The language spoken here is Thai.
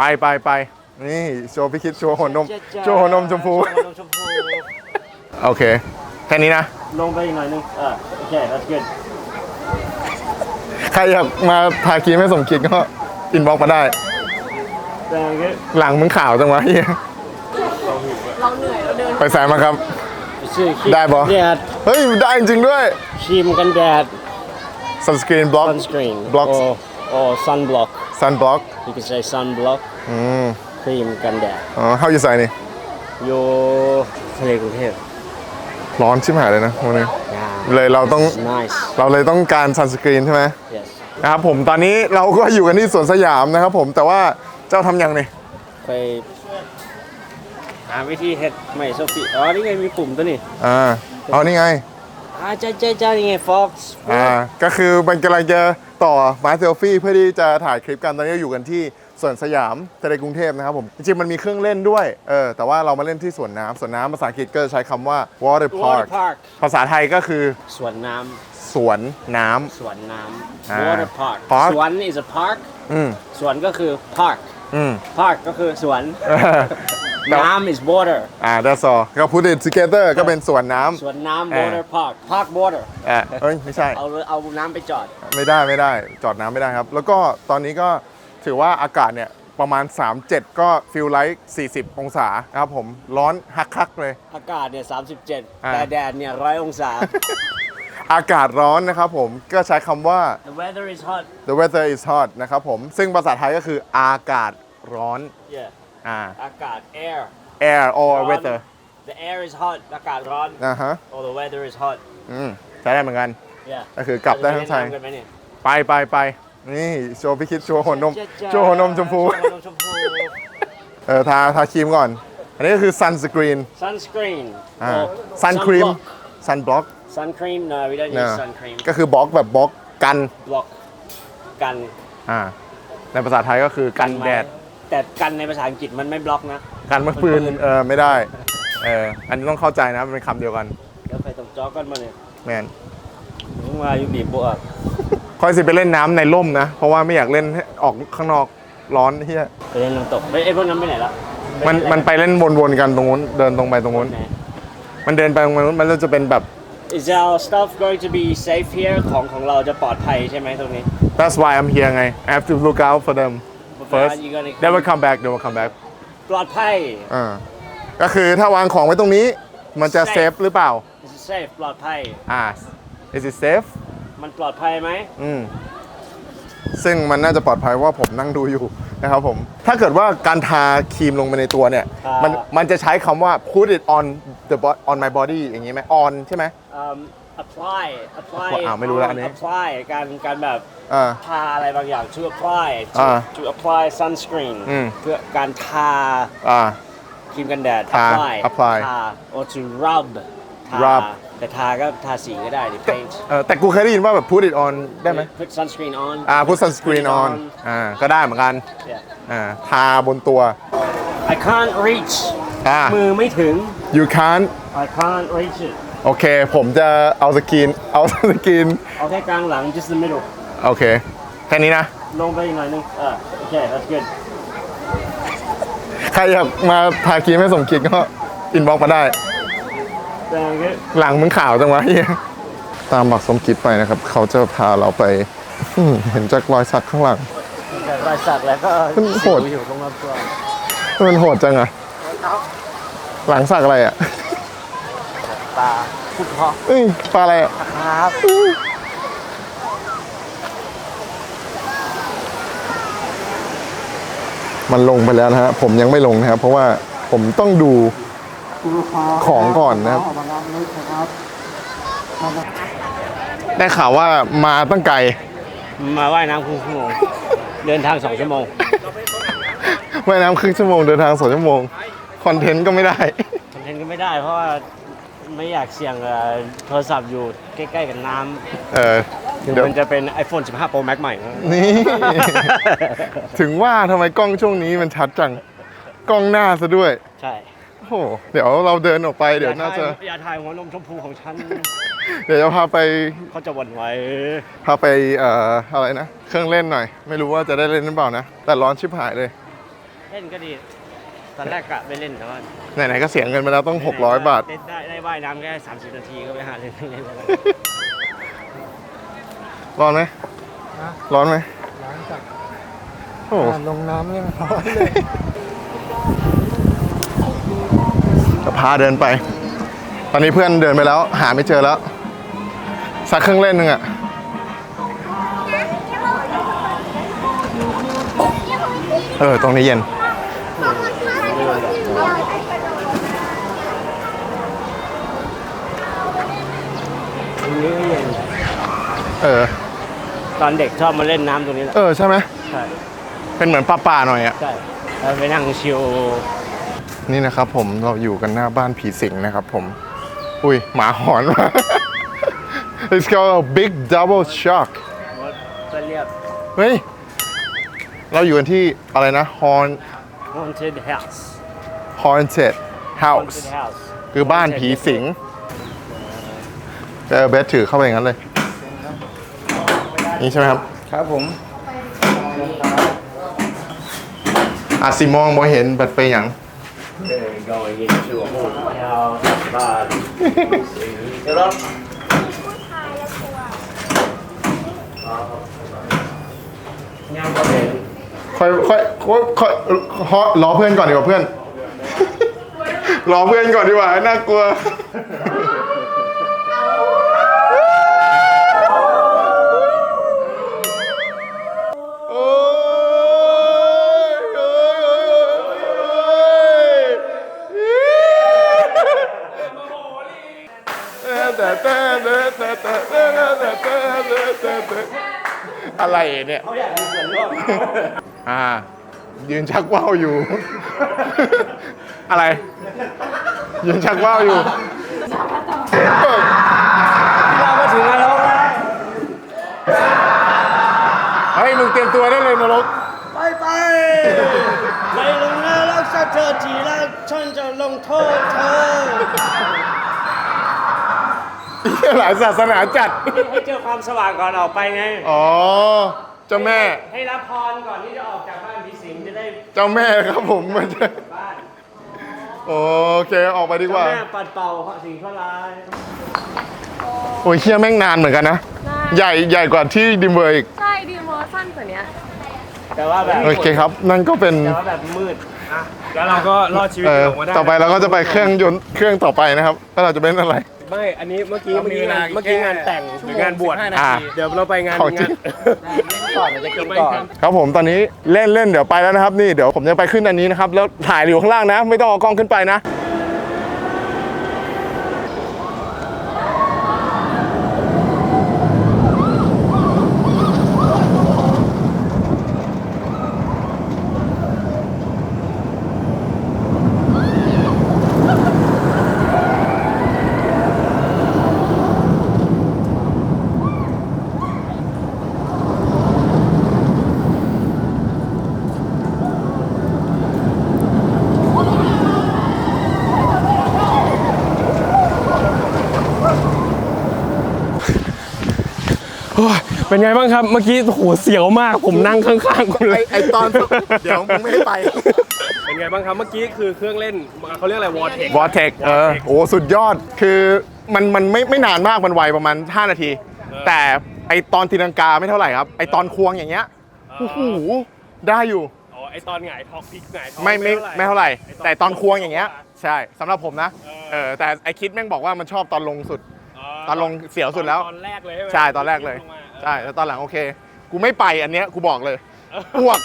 ไปไปไปนี่โชว์พี่คิดโชว์หัวนมโชว์หัวนมชมพูโชว์หัวนมชมพู โอเค แค่นี้นะ ลงไปอีกหน่อยนึงเออโอเค that's good ใครอยากมาทาครีมให้สมคิดก็อินบ็อกมาได้ very good หลังมึงขาวจังวะเฮียเราเหนื่อยเราเดินไปแสนมาครับ ชื่อครีมได้ปะ แดดเฮ้ยได้จริงๆด้วย ครีมกันแดด sunscreen block sunscreen Blocks. or or sunblock sun block you can say sunblock อืมครีมกันแดดอ๋อ how you ใส่นี่อยู่ทะเลกรุงเทพร้อนชิบหายเลยนะวันนี้ Yeah. เลยเราต้อง nice เราเลยต้องการ sunscreen ใช่ไหม yes นะครับผมตอนนี้เราก็อยู่กันที่สวนสยามนะครับผมแต่ว่าเจ้าทำยังนี่ไปหาวิธีเฮ็ดไม่โซฟีอ๋อนี่ไงมีปุ่มตัวนี้อ่าเอานี่ไง อ่าใช่ใช่ใช่นี่ไง Fox อ่าก็คือมันกำลังจะ ต่อไม้เซลฟี่เพื่อที่จะถ่ายคลิปกันตอนนี้เราอยู่กันที่สวนสยามทะเลกรุงเทพนะครับผมจริงๆมันมีเครื่องเล่นด้วยเออแต่ว่าเรามาเล่นที่สวนน้ำสวนน้ำภาษาอังกฤษก็จะใช้คำว่า water park Water Park ภาษาไทยก็คือสวนน้สวนน้ำสวนน้อ่าำ Water Park Park สวน is a park ำอืมสวนก็คือ park อืม park ก็คือสวนแต่ น้ำ is water อ่า that's all ก็ put it together ก็เป็นสวนน้สวนน้เออำ water park park water ำอ่าเอ้ย ไม่ใช่ เอาเอาน้ำไปจอด ไม่ได้ไม่ได้จอดน้ำไม่ได้ครับ แล้วก็ตอนนี้ก็ถือว่าอากาศเนี่ย ประมาณ 37 ก็ฟิลไลท์40 องศานะครับผมร้อนฮักคักๆเลย อากาศเนี่ยอ่า37 แต่แดดเนี่ยร้อยองศา อากาศร้อนนะครับผมก็ใช้คำว่า the weather is hot the weather is hot นะครับผม ซึ่งภาษาไทยก็คืออากาศร้อน yeah อ่า อากาศ air air or ร้อน weather the air is hot อากาศร้อนนะฮะ or the weather is hot อืมใช้ได้เหมือนกัน yeah ก็คือกลับได้ทั้งไทย เราจะปเล่นน้ำกันไหมเนี่ยไปไปไปนี่โชว์พี่คิดโชว์หัวนมโชว์หัวนมชมพู โชว์หัวนมชมพู เออทาทาครีมก่อน อันนี้ก็คือ sunscreen sunscreen อ่า or sun cream sunblock sun block sun cream no we don't เน use อะ sun cream ก็คือบล็อกแบบบล็อกกัน block กัน อ่าในภาษาไทยก็คือกันแดด แต่กันในภาษาอังกฤษมันไม่บล็อกนะกันมันปืน เออไม่ได้เอออันนี้ต้องเข้าใจนะมันเป็นคำเดียวกันเดี๋ยวไปตรงจอกันมาเนี่ยแมนมึงมาอยู่บีบบัวค่อยสิไปเล่นน้ำในร่มนะ เพราะว่าไม่อยากเล่นให้ออกข้างนอกร้อนเฮียไปเล่นน้ำตกไปไอ้พวกนั้นไปไหนละมันมันไปเล่นวนๆกันตรงนู้นเดินตรงไปตรงนู้น ไหน มันเดินไปตรงนู้นมันจะเป็นแบบ Is our stuff going to be safe here ของของเราจะปลอดภัยใช่ไหมตรงนี้ that's why I'm here ไง I have to look out for them first you gonna they will come back they will come back ปลอดภัย อ่าก็คือถ้าวางของไว้ตรงนี้ มันจะเซฟ Safe หรือเปล่า Is it safe ปลอดภัย อ่า is it safe มันปลอดภัยไหม อืมซึ่งมันน่าจะปลอดภัยเพราะว่าผมนั่งดูอยู่ นะครับผม ถ้าเกิดว่าการทาครีมลงไปในตัวเนี่ยมันมันจะใช้คำว่า put it on the bo- on my body อย่างนี้ไหม on ใช่ไหม Um, apply apply อ้าวไม่รู้ละอันนี้ apply การการแบบอ่า ทาอะไรบางอย่าง to apply to, อ่า to apply sunscreen อืม เพื่อการทาอ่า ครีมกันแดด ทา apply apply ทา or to rub ทา rub แต่ทาก็ทาสีก็ได้ดิ paint เออแต่กูเคยได้ยินว่าแบบ put it on ได้ไหม put sunscreen on อ่า put sunscreen on อ่าก็ได้เหมือนกัน Yeah. อ่าทาบนตัว I can't reach อ่า มือไม่ถึง you can't I can't reach it โอเค ผมจะเอาสกรีนเอาสกรีนเอาแค่กลางหลัง just the middle โอเค แค่นี้นะ ลงไปอีกหน่อยนึงเออโอเค that's good ใครอยากมาทาครีมให้สมคิดก็อินบ็อกมาได้ very good หลังมึงขาวจังวะเฮียตามบักสมคิดไปนะครับ เขาจะพาเราไปอืมเห็นจากรอยสักข้างหลัง แต่รอยสักแล้วก็มันโหด สิวอยู่ตรงรอบตัวมันโหดจังอะหลังสักอะไรอะ ตาพุดเพาะเอ้ยปลาอะไรอะครับมันลงไปแล้วนะฮะผมยังไม่ลงนะครับ เพราะว่าผมต้องดูของก่อนนะครับได้ข่าวว่ามาตั้งไกล มาว่ายน้ำครึ่งชั่วโมง เดินทางสองชั่วโมง ว่ายน้ำครึ่งชั่วโมงเดินทางสองชั่วโมง คอนเทนต์ก็ไม่ได้ คอนเทนต์ก็ไม่ได้เพราะว่า ไม่อยากเสี่ยงเอ่อโทรศัพท์อยู่ใกล้ ๆ กับน้เออำถึงเดี๋ยวมันจะเป็น iPhone 15 Pro Max ใหม่นะนี่ ถึงว่าทำไมกล้องช่วงนี้มันชัดจัง กล้องหน้าซะด้วย ใช่โอ้โห เดี๋ยวเราเดินออกไปเดี๋ยวน่าจะอย่ถ่ยอย่าถ่ายหัวนมชมพูของฉัน เดี๋ยวจะพาไป เขาจะหวั่นไหวพาไปเอ่ออะไรนะ เครื่องเล่นหน่อย ไม่รู้ว่าจะได้เล่นหรือเปล่านะ แต่ร้อนชิบหายเลย เล่นก็ดี ตอนแรกกะไม่เล่นแต่ว่าไหนๆก็เสียเงินไปแล้วต้อง 600 บาท ได้ได้ได้ว่ายน้ำแค่สามสิบนาทีก็ไปหาเล่นเล่นแล้วร้อนไหมนะร้อนไหมหลังจากโอ้การลงน้ำเรียบร้อยเลยจะพาเดินไป ตอนนี้เพื่อนเดินไปแล้ว หาไม่เจอแล้ว สักเครื่องเล่นหนึ่งอะเออ ตรงนี้เย็น ตรงนี้ก็เย็นเออ ตอนเด็กชอบมาเล่นน้ำตรงนี้แหละเออใช่ไหมใช่เป็นเหมือนป่าๆหน่อยอะใช่แล้วไปนั่งชิลนี่นะครับผมเราอยู่กันหน้าบ้านผีสิงนะครับผม อุ้ย หมาหอนมา It's called a big double shock รถก็เรียบ เฮ้ย เราอยู่กันที่อะไรนะ Horn haunted house Haunted House haunted house คือบ้านผีสิง เออเบสถือเข้าไปอย่างนั้นเลยนี่ใช่ไหมครับ ครับผมอาซิมองบ่เห็นบัดไปอย่าง They're going into a haunted house body เดี๋ยวเรายังไม่เห็นค่อยค่อยค่อยค่อยค่อยรอเพื่อนก่อนดีกว่าเพื่อน รอเพื่อนก่อนดีกว่าน่ากลัว เนี่ย เขาอยากมีส่วนร่วม อ่า ยืนชักว่าวอยู่ อะไร ยืนชักว่าวอยู่ เรามาถึงแล้วนะเฮ้ย มึงเตรียมตัวได้เลยนรก ไปไปในลงนะรักษาเธอทีแล้วฉันจะลงโทษเธอ หลายศาสนาจัด ให้เจอความสว่างก่อนออกไปไง อ๋อ เจ้าแม่ ให้รับพรก่อนที่จะออกจากบ้านผีสิงจะได้เจ้าแม่ครับผมมันจะบ้านโอเคออกไปดีกว่าแม่ปัดเป่าสิ่งชั่วร้ายโอ้ยเชี่ยแม่งนานเหมือนกันนะ ใหญ่ใหญ่กว่าที่ดิมเบอร์อีก ใช่ดีมอสั้นกว่านี้แต่ว่าแบบโอเคครับ นั่นก็เป็น แต่ว่าแบบมืดอะแล้วเราก็รอดชีวิตเออออกมาได้ ต่อไปเราก็จะไปเครื่องยนต์เครื่องต่อไปนะครับแล้วเราจะเป็นอะไร ไม่ อันนี้เมื่อกี้เมื่อกี้งานเมื่อกี้งานแต่งหรืองานบวชอ่าเดี๋ยวเราไปงานของจริงงานก่อนจะกินก่อน ครับผมตอนนี้เล่นเล่นเดี๋ยวไปแล้วนะครับนี่เดี๋ยวผมจะไปขึ้นอันนี้นะครับแล้วถ่ายอยู่ข้างล่างนะ ไม่ต้องเอากล้องขึ้นไปนะ เป็นไงบ้างครับ เมื่อกี้โอ้โหเสียวมาก ผมนั่งข้างๆคุณเลยไอตอน เดี๋ยวมึงไม่ให้ไป เป็นไงบ้างครับ เมื่อกี้คือเครื่องเล่นเขาเรียกอะไรวอร์เทกวอเทคเออโอ้สุดยอดคือมันมันไม่ไม่นานมากมันไวประมาณ 5 นาที แต่ไอตอนตีลังกาไม่เท่าไหร่ครับ ไอตอนควงอย่างเงี้ยโอ้โหได้อยู่อ๋อไอตอนหงายท้องพลิกหงายท้องไม่ไม่ไม่เท่าไหร่ แต่ตอนควงอย่างเงี้ยควใช่สำหรับผมนะเออเออแต่ไอคิดแม่งบอกว่ามันชอบตอนลงสุดอ๋อตอนลงเสียวสุดแล้วตอนแรกเลยใช่ไหมใช่ตอนแรกเลย งมา ใช่แล้วตอนหลังโอเค กูไม่ไปอันเนี้ยกูบอกเลยอ้วก